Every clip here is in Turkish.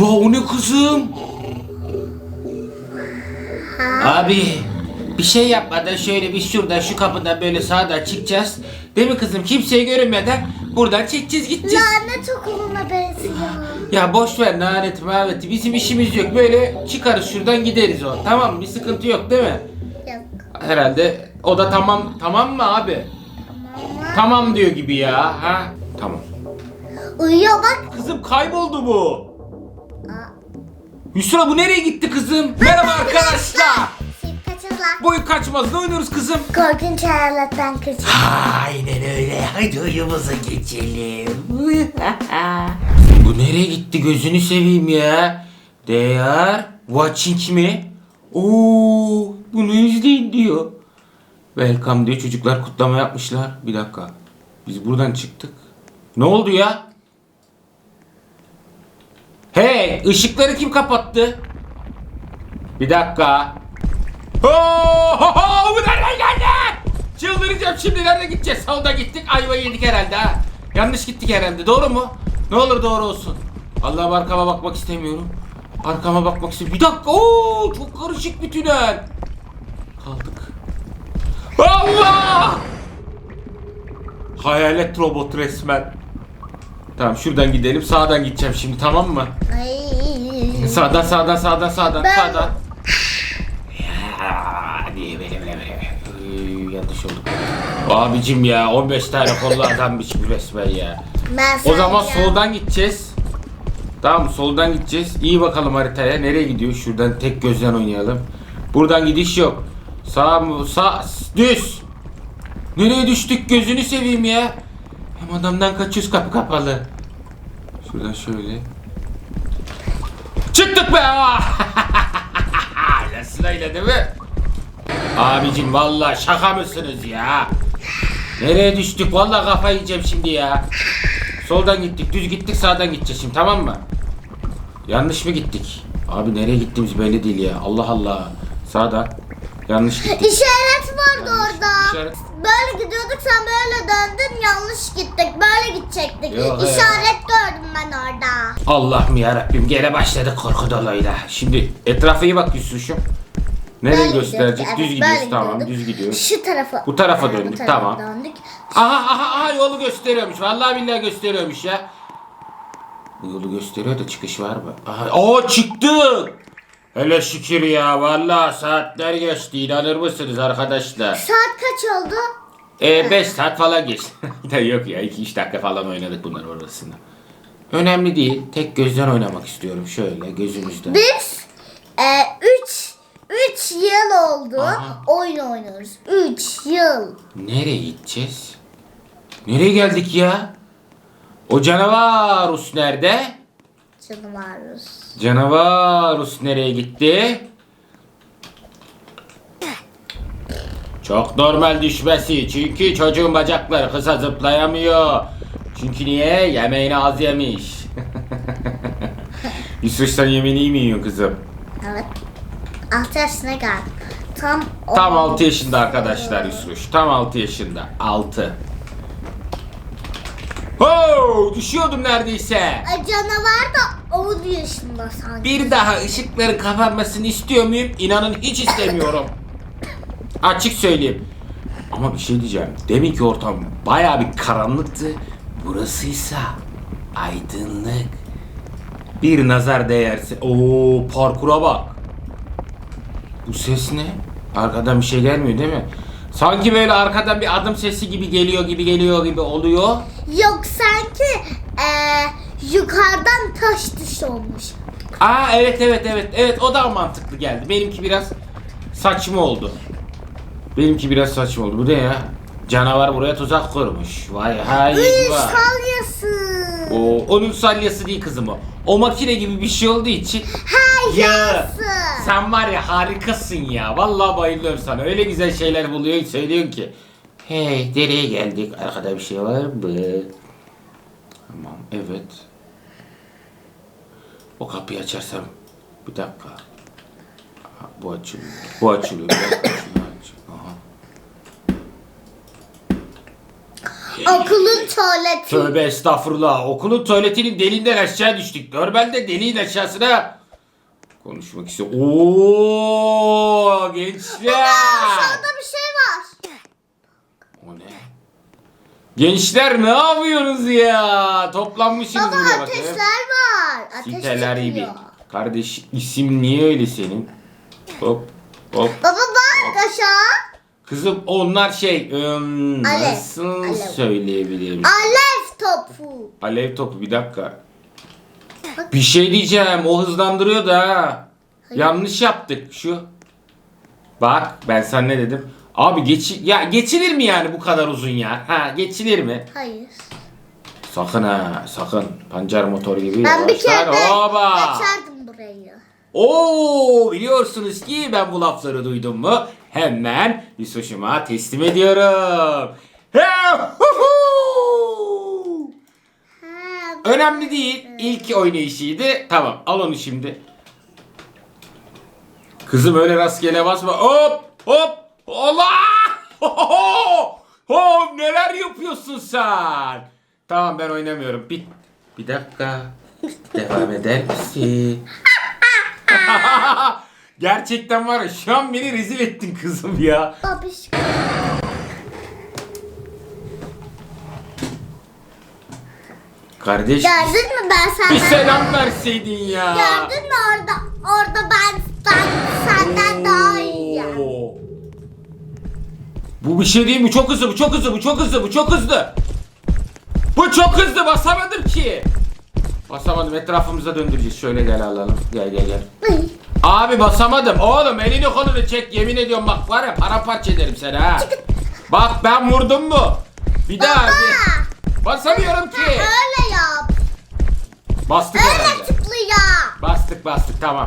Yusra o ne kızım? Abi bir şey yapmadan şöyle bir şuradan şu kapıdan böyle sağdan çıkacağız. Değil mi kızım? Kimseye görünmeden buradan çekeceğiz gideceğiz. Lanet okuluna benziyor. Ya boş ver laneti maveti bizim işimiz yok. Böyle çıkarız şuradan gideriz o. Tamam mı? Bir sıkıntı yok değil mi? Yok. Herhalde o da tamam tamam mı abi? Ama Tamam diyor gibi ya. Ha? Tamam. uyuyor bak. Kızım kayboldu bu. Aa, Yusra bu nereye gitti kızım? Merhaba arkadaşlar. Siz kaçırlar. Boy kaçmaz ne oynuyoruz kızım? Korkunç hayaletten kaçır. Aynen öyle. Hadi oyumuza geçelim. Bu nereye gitti gözünü seveyim ya. They are watching me. Oo, bunu izleyin diyor. Welcome diyor çocuklar kutlama yapmışlar. Bir dakika. Biz buradan çıktık. Ne oldu ya? Hey ışıkları kim kapattı? Bir dakika. Ho, ho, ho, bu nereden geldi? Çıldıracağım şimdi nerede gideceğiz? Sağda gittik ayva yedik herhalde ha. Yanlış gittik herhalde doğru mu? Ne olur doğru olsun. Allah'ım arkama bakmak istemiyorum. Arkama bakmak istemiyorum. Bir dakika ooo çok karışık bir tünel. Kaldık. Allah! Hayalet robot resmen. Tamam şuradan gidelim sağdan gideceğim şimdi tamam mı? Ay. Sağdan sağdan sağdan sağdan Ben- sağdan. Ya, niye böyle böyle böyle. Üy, yanlış oldu. Abicim ya 15 tane kollu adammış bu resmen ya. Ben O zaman sayacağım. soldan gideceğiz. Tamam mı? soldan gideceğiz. İyi bakalım haritaya. Nereye gidiyor? Şuradan tek gözden oynayalım. Buradan gidiş yok. Sağ mı? Sağ. Düz. Nereye düştük? Gözünü seveyim ya. Hem adamdan kaçıyoruz kapı kapalı. Şuradan şöyle. Çıktık be! Öyle değil mi? Abicim vallahi şaka mısınız ya? Nereye düştük? Vallahi kafayı yiyeceğim şimdi ya. Soldan gittik, düz gittik, sağdan gideceğiz şimdi tamam mı? Yanlış mı gittik? Abi nereye gittiğimiz belli değil ya. Allah Allah. Sağdan. Yanlış gittik. İşaret vardı orada. İşaret- Böyle gidiyorduk sen böyle döndün yanlış gittik. Böyle gidecektik. Yok ya. İşaret gördüm ben orada. Allah'ım ya Rabbim gene başladık korku doluyla. Şimdi etrafa iyi bak Yusuf'um. Nereye Böyle gösterecek? gidiyorduk, Düz evet, gidiyoruz böyle tamam gidiyorduk. düz gidiyoruz. Şu tarafa. Bu tarafa Ha, bu döndük, tarafa tamam. Döndük. Aha aha aha yolu gösteriyormuş. Vallahi billahi gösteriyormuş ya. Bu yolu gösteriyor da çıkış var mı? Aha, o çıktık. Hele şükür ya. Vallahi saatler geçti. İnanır mısınız arkadaşlar? Saat kaç oldu? 5 saat falan geçti. yok ya 2-3 dakika falan oynadık bunlar orasında. Önemli değil. Tek gözden oynamak istiyorum. Şöyle gözümüzden. Biz 3 3 yıl oldu. Aha. Oyun oynuyoruz. 3 yıl. Nereye gideceğiz? Nereye geldik ya? O canavarus nerede? Canavarız. Canavarus nereye gitti? Çok normal düşmesi. Çünkü çocuğun bacakları kısa zıplayamıyor. Çünkü niye? Yemeğini az yemiş. Yusuf sen yemeğini iyi mi yiyorsun kızım? Evet. 6 yaşına geldim. Tam Tam on- 6 yaşında arkadaşlar Yusuf. Tam 6 yaşında. 6. Oo, düşüyordum neredeyse. Ay, Canavar da 10 yaşında sanki. Bir daha ışıkların kapanmasını istiyor muyum? İnanın hiç istemiyorum. Açık söyleyeyim. Ama bir şey diyeceğim. Deminki ortam bayağı bir karanlıktı. Burasıysa aydınlık. Bir nazar değerse. Oo parkura bak. Bu ses ne? Arkadan bir şey gelmiyor değil mi? Sanki böyle arkadan bir adım sesi gibi geliyor gibi geliyor gibi oluyor. Yok sanki eee, yukarıdan taş düş olmuş. Aa evet evet evet evet o da mantıklı geldi. Benimki biraz saçma oldu. Benimki biraz saçma oldu. Bu ne ya? Canavar buraya tuzak kurmuş. Vay hay Üy vay. salyası. O onun salyası değil kızım o. O makine gibi bir şey olduğu için. Hey Ya sen var ya harikasın ya. Vallahi bayılıyorum sana. Öyle güzel şeyler buluyorsun söylüyorsun ki. Hey nereye geldik? Arkada bir şey var mı? Tamam evet. O kapıyı açarsam. Bir dakika. Aha, Bu açılıyor. Bu açılıyor. Bir dakika şunu aç. Aha. Okulun tuvaleti. Tövbe estağfurullah. Okulun tuvaletinin deliğinden aşağı düştük. Normalde deliğin aşağısına konuşmak istiyorum. Oo gençler. Aşağıda bir şey var. O ne? Gençler ne yapıyorsunuz ya? Toplanmışsınız Baba buraya bakın. ateşler var. Ateş Siteler gibi. Kardeş isim niye öyle senin? Hop hop. Baba bak aşağı. Kızım onlar şey ım, Alev, nasıl alev. söyleyebilirim? Alev topu. Alev topu bir dakika. Bir şey diyeceğim o hızlandırıyor da ha. Yanlış yaptık şu. Bak ben sana ne dedim? Abi geç ya geçilir mi yani bu kadar uzun ya? Ha geçilir mi? Hayır. Sakın ha sakın. Pancar motoru gibi Ben bir yavaşlar. kere Oba! geçerdim burayı. Oo biliyorsunuz ki ben bu lafları duydum mu hemen Yusuf'uma teslim ediyorum. Önemli değil. İlk oynayışıydı. Tamam al onu şimdi. Kızım öyle rastgele basma. Hop hop. Allah. Hop neler yapıyorsun sen? Tamam ben oynamıyorum. Bir, bir dakika. Devam eder misin? Gerçekten var ya şu an beni rezil ettin kızım ya. babiş. Kardeş Gördün mü ben bir senden? selam verseydin ya. Gördün mü orada? Orada ben, ben senden daha iyiyim. Oo. Bu bir şey değil mi? Çok hızlı, bu çok hızlı, bu çok hızlı, bu çok hızlı. Bu çok hızlı, basamadım ki. Basamadım, etrafımıza döndüreceğiz. Şöyle gel alalım. Gel gel gel. Abi basamadım. Oğlum elini kolunu çek. Yemin ediyorum bak var ya paramparça ederim seni ha. Bak ben vurdum mu? Bir daha Baba. bir. Basamıyorum ki. Öyle yap. Bastık Öyle herhalde. tıklı ya. Bastık bastık tamam.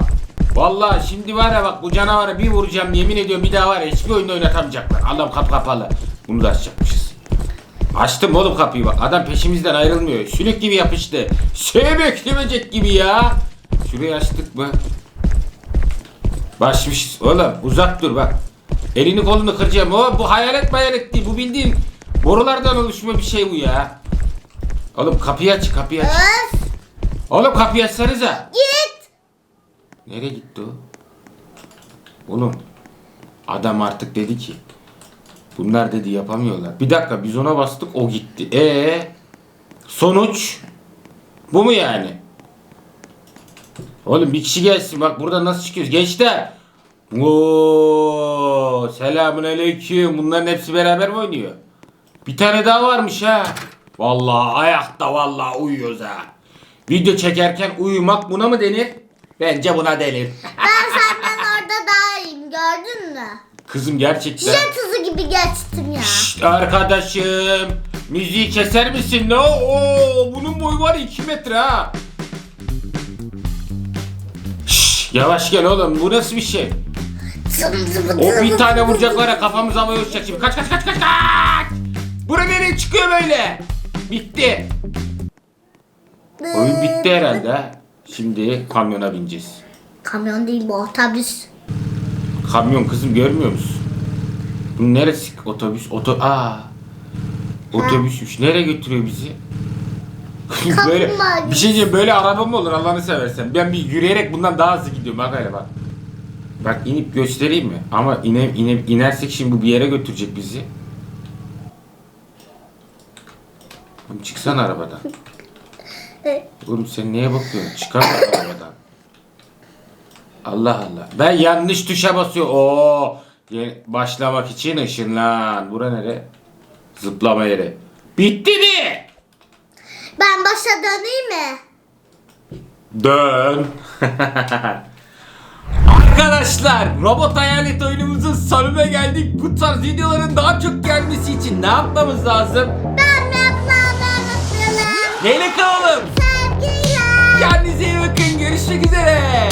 Vallahi şimdi var ya bak bu canavarı bir vuracağım yemin ediyorum bir daha var ya hiçbir oyunda oynatamayacaklar. Allah'ım kapı kapalı. Bunu da açacakmışız. Açtım oğlum kapıyı bak. Adam peşimizden ayrılmıyor. Sülük gibi yapıştı. Demeyecek gibi ya. Şurayı açtık mı? Başmışız. Oğlum uzak dur bak. Elini kolunu kıracağım. O bu hayalet hayalet değil. Bu bildiğin borulardan oluşma bir şey bu ya. Oğlum kapıyı aç kapıyı aç. Öf. Oğlum kapıyı açsanıza. Git. Nereye gitti o? Oğlum adam artık dedi ki bunlar dedi yapamıyorlar. Bir dakika biz ona bastık o gitti. E sonuç bu mu yani? Oğlum bir kişi gelsin bak burada nasıl çıkıyoruz gençler. Oo, selamun aleyküm. Bunların hepsi beraber mi oynuyor? Bir tane daha varmış ha. Vallahi ayakta vallahi uyuyoruz ha. Video çekerken uyumak buna mı denir? Bence buna denir. Ben senden orada daha iyiyim gördün mü? Kızım gerçekten. Jet hızı gibi geçtim ya. Şşt, arkadaşım. Müziği keser misin? Ne? Oo, bunun boyu var 2 metre ha. Yavaş gel oğlum. Bu nasıl bir şey? O bir tane vuracaklar ya kafamız havaya uçacak şimdi. Kaç kaç kaç kaç kaç. Bura nereye çıkıyor böyle? Bitti. Oyun bitti herhalde ha. Şimdi kamyona bineceğiz. Kamyon değil bu otobüs. Kamyon kızım görmüyor musun? Bu neresi? Otobüs. Oto Aa. Otobüsmüş. Nereye götürüyor bizi? Böyle Kaplumbağa bir şey diyeyim böyle araba mı olur Allah'ını seversen. Ben bir yürüyerek bundan daha hızlı gidiyorum bak hele bak. Bak inip göstereyim mi? Ama ine, ine, inersek şimdi bu bir yere götürecek bizi. Oğlum çıksana arabadan. Oğlum sen neye bakıyorsun? Çıkar arabadan. Allah Allah. Ben yanlış tuşa basıyor. Oo. Başlamak için ışınlan. Bura nere? Zıplama yeri. Bitti mi? Ben başa döneyim mi? Dön. Arkadaşlar robot hayalet oyunumuzun sonuna geldik. Bu tarz videoların daha çok gelmesi için ne yapmamız lazım? Ben mi yapmamı unutmayalım. Neyle kalalım? Sevgiyle. Kendinize iyi bakın. Görüşmek üzere.